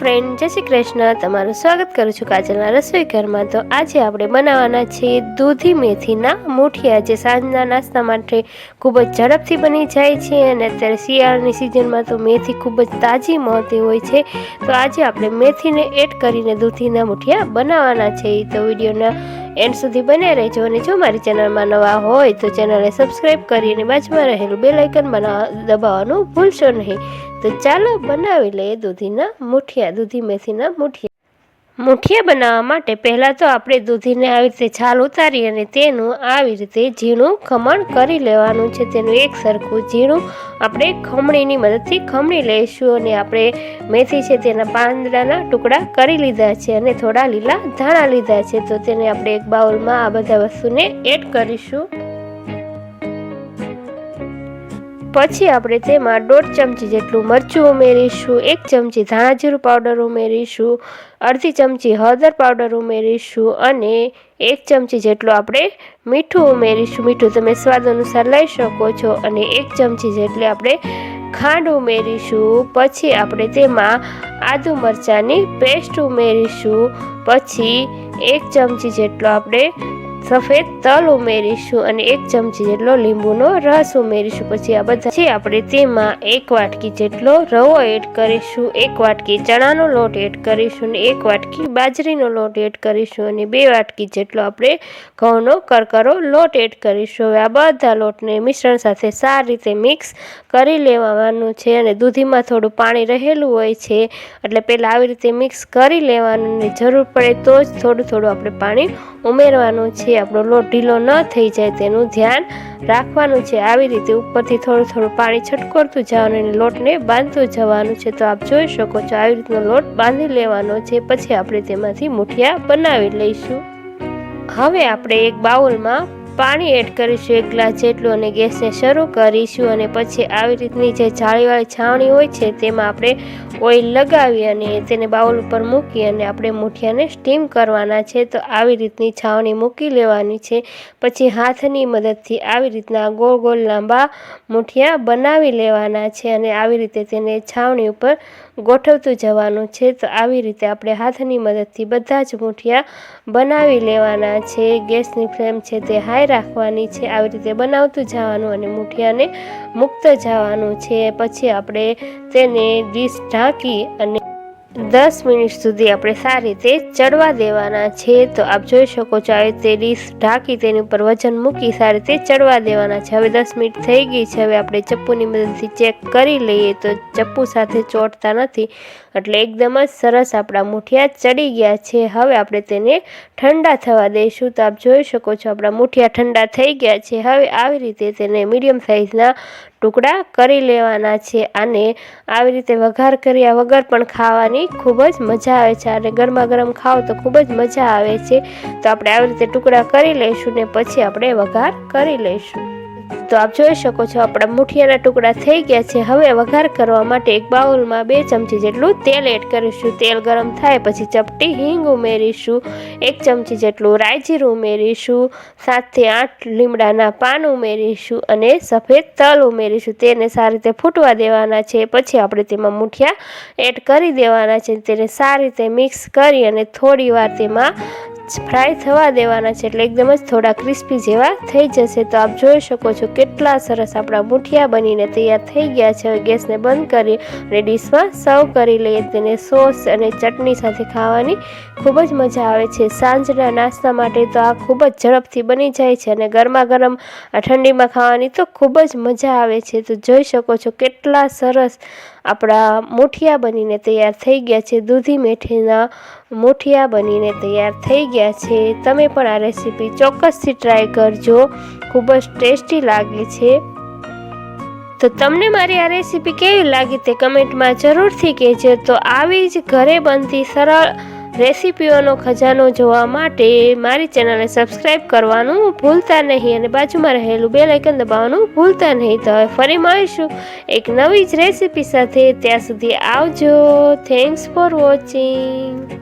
Friend જય શ્રી કૃષ્ણ. તમારું સ્વાગત કરું છું કાજલના રસોઈ ઘરમાં. તો આજે આપણે બનાવવાના છે દૂધી મેથીના મુઠિયા, જે સાંજના નાસ્તા માટે ખૂબ જ ઝડપથી બની જાય છે અને અત્યારે શિયાળાની સિઝનમાં તો મેથી ખૂબ જ તાજી મળતી હોય છે. તો આજે આપણે મેથીને એડ કરીને દૂધીના મુઠિયા બનાવવાના છે. તો વિડીયોના એન્ડ સુધી બન્યા રહેજો અને જો મારી ચેનલમાં નવા હોય તો ચેનલને સબસ્ક્રાઈબ કરીને બાજુમાં રહેલું બે લાઇકન બનાવવા દબાવવાનું ભૂલશો નહીં. તો ચાલો બનાવી લઈએ દૂધીના મુઠિયા, દૂધી મેથીના મુઠિયા. મુઠિયા બનાવવા માટે પહેલાં તો આપણે દૂધીને આવી રીતે છાલ ઉતારી અને તેનું આવી રીતે ઝીણું ખમણ કરી લેવાનું છે. તેનું એક સરખું ઝીણું આપણે ખમણીની મદદથી ખમણી લઈશું અને આપણે મેથી છે તેના પાંદડાના ટુકડા કરી લીધા છે અને થોડા લીલા ધાણા લીધા છે. તો તેને આપણે એક બાઉલમાં આ બધા વસ્તુને એડ કરીશું. પછી આપણે તેમાં દોઢ ચમચી જેટલું મરચું ઉમેરીશું, એક ચમચી ધાણાજીરું પાવડર ઉમેરીશું, અડધી ચમચી હળદર પાવડર ઉમેરીશું અને એક ચમચી જેટલું આપણે મીઠું ઉમેરીશું. મીઠું તમે સ્વાદ અનુસાર લઈ શકો છો અને એક ચમચી જેટલી આપણે ખાંડ ઉમેરીશું. પછી આપણે તેમાં આદુ મરચાંની પેસ્ટ ઉમેરીશું. પછી એક ચમચી જેટલો આપણે સફેદ તલ ઉમેરીશું અને એક ચમચી જેટલો લીંબુનો રસ ઉમેરીશું. પછી આ બધા છે આપણે તેમાં એક વાટકી જેટલો રવો એડ કરીશું, એક વાટકી ચણાનો લોટ એડ કરીશું અને એક વાટકી બાજરીનો લોટ એડ કરીશું અને બે વાટકી જેટલો આપણે ઘઉંનો કરકરો લોટ એડ કરીશું. હવે આ બધા લોટને મિશ્રણ સાથે સારી રીતે મિક્સ કરી લેવાનું છે અને દૂધીમાં થોડું પાણી રહેલું હોય છે એટલે પહેલાં આવી રીતે મિક્સ કરી લેવાનું જરૂર પડે તો જ થોડું થોડું આપણે પાણી ઉમેરવાનું છે. આપણો લોટ ઢીલો ન થઈ જાય તેનું ધ્યાન રાખવાનું છે. આવી રીતે ઉપરથી થોડું થોડું પાણી છટકોરતું જવાનું અને લોટને બાંધતું જવાનું છે. તો આપ જોઈ શકો છો આવી રીતનો લોટ બાંધી લેવાનો છે. પછી આપણે તેમાંથી મુઠિયા બનાવી લઈશું. હવે આપણે એક બાઉલમાં પાણી એડ કરીશું એક ગ્લાસ જેટલું અને ગેસને શરૂ કરીશું અને પછી આવી રીતની જે જાળીવાળી છાવણી હોય છે તેમાં આપણે ઓઇલ લગાવી અને તેને બાઉલ ઉપર મૂકી અને આપણે મૂઠિયાને સ્ટીમ કરવાના છે. તો આવી રીતની છાવણી મૂકી લેવાની છે. પછી હાથની મદદથી આવી રીતના ગોળ ગોળ લાંબા મૂઠિયા બનાવી લેવાના છે અને આવી રીતે તેને છાવણી ઉપર ગોઠવતું જવાનું છે. તો આવી રીતે આપણે હાથની મદદથી બધા જ મૂઠિયા બનાવી લેવાના છે. ગેસની ફ્લેમ છે તે હાઈ રાખવાની છે, આવી રીતે બનાવતું જવાનું અને મુઠિયાને મુક્ત જવાનું છે. પછી આપણે તેને ડીશ ઢાંકી અને દસ મિનિટ સુધી આપણે સારી રીતે ચડવા દેવાના છે. તો આપ જોઈ શકો છો આવી રીતે ડીશ ઢાંકી તેની ઉપર વજન મૂકી સારી રીતે ચડવા દેવાના છે. હવે દસ મિનિટ થઈ ગઈ છે, હવે આપણે ચપ્પુની મદદથી ચેક કરી લઈએ. તો ચપ્પુ સાથે ચોટતા નથી, એટલે એકદમ જ સરસ આપણા મુઠિયા ચડી ગયા છે. હવે આપણે તેને ઠંડા થવા દઈશું. તો આપ જોઈ શકો છો, આપણા મુઠિયા ઠંડા થઈ ગયા છે. હવે આવી રીતે તેને મીડિયમ સાઇઝના ટુકડા કરી લેવાના છે અને આવી રીતે વઘાર કર્યા વગર પણ ખાવાની ખૂબ જ મજા આવે છે. અને ગરમા ગરમ ખાઓ તો ખૂબ જ મજા આવે છે. તો આપણે આવી રીતે ટુકડા કરી લઈશું ને પછી આપણે વઘાર કરી લઈશું. તો આપ જોઈ શકો છો, આપણા મુઠિયાના ટુકડા થઈ ગયા છે. હવે વઘાર કરવા માટે એક બાઉલમાં બે ચમચી જેટલું તેલ એડ કરીશું. તેલ ગરમ થાય પછી ચપટી હિંગ ઉમેરીશું, એક ચમચી જેટલું રાયજીરું ઉમેરીશું સાતથી આઠ લીમડાના પાન ઉમેરીશું અને સફેદ તલ ઉમેરીશું. તેને સારી રીતે ફૂટવા દેવાના છે. પછી આપણે તેમાં મુઠિયા એડ કરી દેવાના છે. તેને સારી રીતે મિક્સ કરી અને થોડી વાર તેમાં ફ્રાય થવા દેવાના છે એટલે એકદમ જ થોડા ક્રિસ્પી જેવા થઈ જશે. તો આપ જોઈ શકો છો કેટલા સરસ આપણા મુઠિયા બનીને તૈયાર થઈ ગયા છે. હવે ગેસને બંધ કરી અને ડીશમાં સર્વ કરી લઈએ. તેને સોસ અને ચટણી સાથે ખાવાની ખૂબ જ મજા આવે છે. સાંજના નાસ્તા માટે તો આ ખૂબ જ ઝડપથી બની જાય છે અને ગરમા ગરમ ઠંડીમાં ખાવાની તો ખૂબ જ મજા આવે છે. તો જોઈ શકો છો કેટલા સરસ આપણા મુઠિયા બનીને તૈયાર થઈ ગયા છે. દૂધી મેથીના મુઠિયા બનીને તૈયાર થઈ ગયા છે. તમે પણ આ રેસીપી ચોક્કસથી ટ્રાય કરજો. ખૂબ જ ટેસ્ટી લાગે છે. તો તમને મારી આ રેસીપી કેવી લાગી તે કમેન્ટમાં જરૂરથી કહેજો. તો આવી જ ઘરે બનતી સરળ રેસીપીઓનો ખજાનો જોવા માટે મારી ચેનલને સબસ્ક્રાઈબ કરવાનું ભૂલતા નહીં અને બાજુમાં રહેલું બે લાઇકન દબાવવાનું ભૂલતા નહીં. તો હવે ફરી મળીશું એક નવી જ રેસીપી સાથે. ત્યાં સુધી આવજો. Thanks for watching